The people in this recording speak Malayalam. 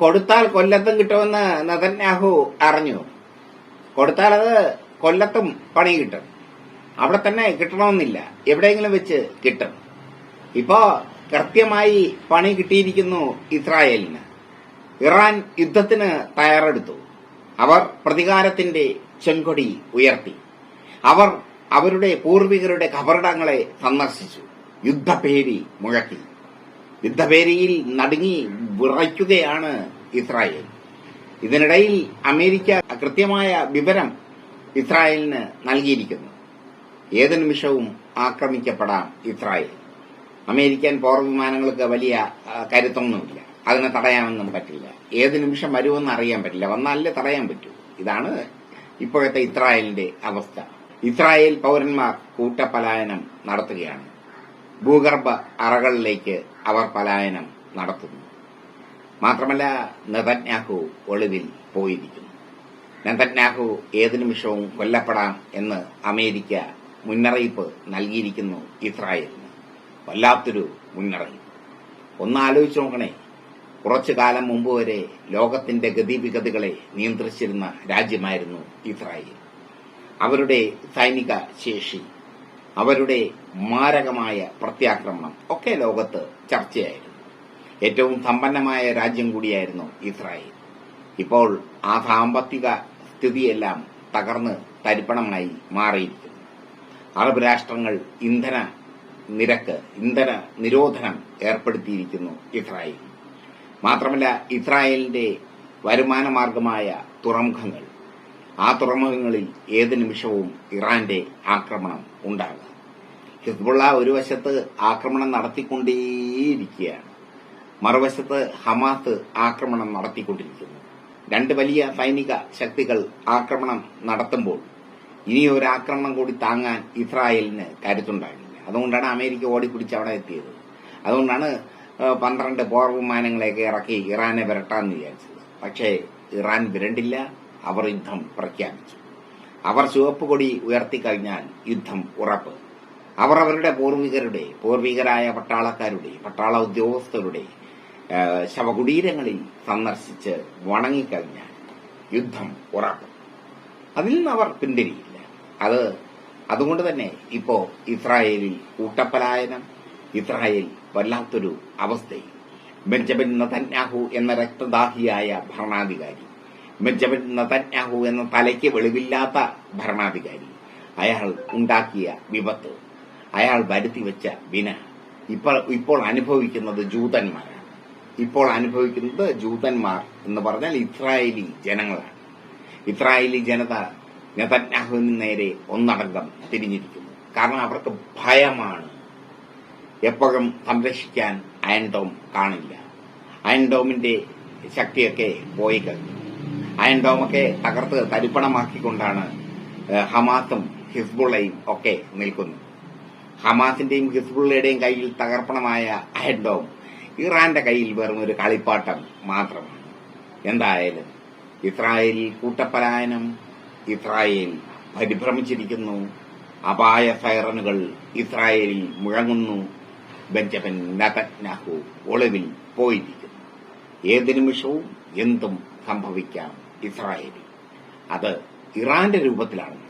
കൊടുത്താൽ കൊല്ലത്തും കിട്ടുമെന്ന് നതന്യാഹു അറിഞ്ഞു. കൊടുത്താൽ അത് കൊല്ലത്തും പണി കിട്ടും. അവിടെ തന്നെ കിട്ടണമെന്നില്ല. എവിടെയെങ്കിലും വെച്ച് കിട്ടും. ഇപ്പോ കൃത്യമായി പണി കിട്ടിയിരിക്കുന്നു ഇസ്രായേലിന്. ഇറാൻ യുദ്ധത്തിന് തയ്യാറെടുത്തു. അവർ പ്രതികാരത്തിന്റെ ചെങ്കൊടി ഉയർത്തി. അവർ അവരുടെ പൂർവികരുടെ കബറിടങ്ങളെ സന്ദർശിച്ചു. യുദ്ധപേരി മുഴക്കി. യുദ്ധപേരിയിൽ നടുങ്ങി വിറയ്ക്കുകയാണ് ഇസ്രായേൽ. ഇതിനിടയിൽ അമേരിക്ക കൃത്യമായ വിവരം ഇസ്രായേലിന് നൽകിയിരിക്കുന്നു. ഏത് നിമിഷവും ആക്രമിക്കപ്പെടാം ഇസ്രായേൽ. അമേരിക്കൻ പോർ വിമാനങ്ങൾക്ക് വലിയ കരുത്തൊന്നുമില്ല. അതിനെ തടയാനൊന്നും പറ്റില്ല. ഏത് നിമിഷം വരുമെന്ന് അറിയാൻ പറ്റില്ല. വന്നാലേ തടയാൻ പറ്റൂ. ഇതാണ് ഇപ്പോഴത്തെ ഇസ്രായേലിന്റെ അവസ്ഥ. ഇസ്രായേൽ പൌരന്മാർ കൂട്ടപലായനം നടത്തുകയാണ്. ഭൂഗർഭ അറകളിലേക്ക് അവർ പലായനം നടത്തുന്നു. മാത്രമല്ല നെതന്യാഹു ഒളിവിൽ പോയിരിക്കുന്നു. നെതന്യാഹു ഏത് നിമിഷവും കൊല്ലപ്പെടാം എന്ന് അമേരിക്ക മുന്നറിയിപ്പ് നൽകിയിരിക്കുന്നു ഇസ്രായേലിന്. വല്ലാത്തൊരു മുന്നറിയിപ്പ്. ഒന്നാലോചിച്ച് നോക്കണേ. കുറച്ചു കാലം മുമ്പ് വരെ ലോകത്തിന്റെ ഗതിവിഗതികളെ നിയന്ത്രിച്ചിരുന്ന രാജ്യമായിരുന്നു ഇസ്രായേൽ. അവരുടെ സൈനിക ശേഷി അവരുടെ മാരകമായ പ്രത്യാക്രമണം ഒക്കെ ലോകത്ത് ചർച്ചയായിരുന്നു. ഏറ്റവും സമ്പന്നമായ രാജ്യം കൂടിയായിരുന്നു ഇസ്രായേൽ. ഇപ്പോൾ ആ സാമ്പത്തിക സ്ഥിതിയെല്ലാം തകർന്ന് തരിപ്പണമായി മാറിയിരിക്കുന്നു. അറബ് രാഷ്ട്രങ്ങൾ ഇന്ധന നിരക്ക് ഇന്ധന നിരോധനം ഏർപ്പെടുത്തിയിരിക്കുന്നു ഇസ്രായേൽ. മാത്രമല്ല ഇസ്രായേലിന്റെ വരുമാന മാർഗമായ തുറമുഖങ്ങൾ. ആ തുറമുഖങ്ങളിൽ ഏത് നിമിഷവും ഇറാന്റെ ആക്രമണം ഉണ്ടാകാം. ഹിസ്ബുള്ള ഒരു വശത്ത് ആക്രമണം നടത്തിക്കൊണ്ടേയിരിക്കുകയാണ്. മറുവശത്ത് ഹമാസ് ആക്രമണം നടത്തിക്കൊണ്ടിരിക്കുന്നു. രണ്ട് വലിയ സൈനിക ശക്തികൾ ആക്രമണം നടത്തുമ്പോൾ ഇനി ഒരു ആക്രമണം കൂടി താങ്ങാൻ ഇസ്രായേലിന് കരുത്തുണ്ടാകില്ല അതുകൊണ്ടാണ് അമേരിക്ക ഓടിപ്പിടിച്ച് അവിടെ എത്തിയത്. അതുകൊണ്ടാണ് പന്ത്രണ്ട് പോർ വിമാനങ്ങളെയൊക്കെ ഇറക്കി ഇറാനെ വിരട്ടാന്ന് വിചാരിച്ചത്. പക്ഷേ ഇറാൻ വിരണ്ടില്ല അവർ യുദ്ധം പ്രഖ്യാപിച്ചു. അവർ ചുവപ്പ് കൊടി ഉയർത്തിക്കഴിഞ്ഞാൽ യുദ്ധം ഉറപ്പ്. അവർ അവരുടെ പൂർവികരുടെ പൂർവികരായ പട്ടാളക്കാരുടെ പട്ടാള ഉദ്യോഗസ്ഥരുടെ ശവകുടീരങ്ങളിൽ സന്ദർശിച്ച് വണങ്ങിക്കഴിഞ്ഞാൽ യുദ്ധം ഉറപ്പ്. അതിൽ നിന്ന് അവർ പിന്തിരിയില്ല. അത് അതുകൊണ്ട് തന്നെ ഇപ്പോ ഇസ്രായേലിൽ കൂട്ടപ്പലായനം ഇസ്രായേൽ വല്ലാത്തൊരു അവസ്ഥയിൽ. ബെഞ്ചമിൻ നതന്യാഹു എന്ന രക്തദാഹിയായ ഭരണാധികാരി ബെഞ്ചമിൻ നതന്യാഹു എന്ന തലയ്ക്ക് വെളിവില്ലാത്ത ഭരണാധികാരി അയാൾ ഉണ്ടാക്കിയ വിപത്ത് അയാൾ വരുത്തിവെച്ച വിന ഇപ്പോൾ ഇപ്പോൾ അനുഭവിക്കുന്നത് ജൂതന്മാരാണ്. ഇപ്പോൾ അനുഭവിക്കുന്നത് ജൂതന്മാർ എന്ന് പറഞ്ഞാൽ ഇസ്രായേലി ജനങ്ങളാണ്. ഇസ്രായേലി ജനത നെതന്യാഹുവിന് നേരെ ഒന്നടങ്കം തിരിഞ്ഞിരിക്കുന്നു. കാരണം അവർക്ക് ഭയമാണ്. എപ്പോഴും സംരക്ഷിക്കാൻ അയൻഡോം കാണില്ല. അയൻഡോമിന്റെ ശക്തിയൊക്കെ പോയി കഴിഞ്ഞു. അയൻഡോമൊക്കെ തകർത്ത് തരിപ്പണമാക്കിക്കൊണ്ടാണ് ഹമാസും ഹിസ്ബുള്ളയും ഒക്കെ നിൽക്കുന്നത്. ഹമാസിന്റെയും ഹിസ്ബുള്ളയുടെയും കയ്യിൽ തകർപ്പണമായ അയൻഡോം ഇറാന്റെ കയ്യിൽ വെറും ഒരു കളിപ്പാട്ടം മാത്രമാണ്. എന്തായാലും ഇസ്രായേൽ കൂട്ടപ്പലായനം ഇസ്രായേൽ പരിഭ്രമിച്ചിരിക്കുന്നു. അപായ സൈറനുകൾ ഇസ്രായേലിൽ മുഴങ്ങുന്നു. ബെഞ്ചമിൻ നതന്യാഹു ഒളിവിൽ പോയിരിക്കുന്നു. ഏത് നിമിഷവും എന്തും സംഭവിക്കാം ഇസ്രായേലിൽ. അത് ഇറാന്റെ രൂപത്തിലാണ്.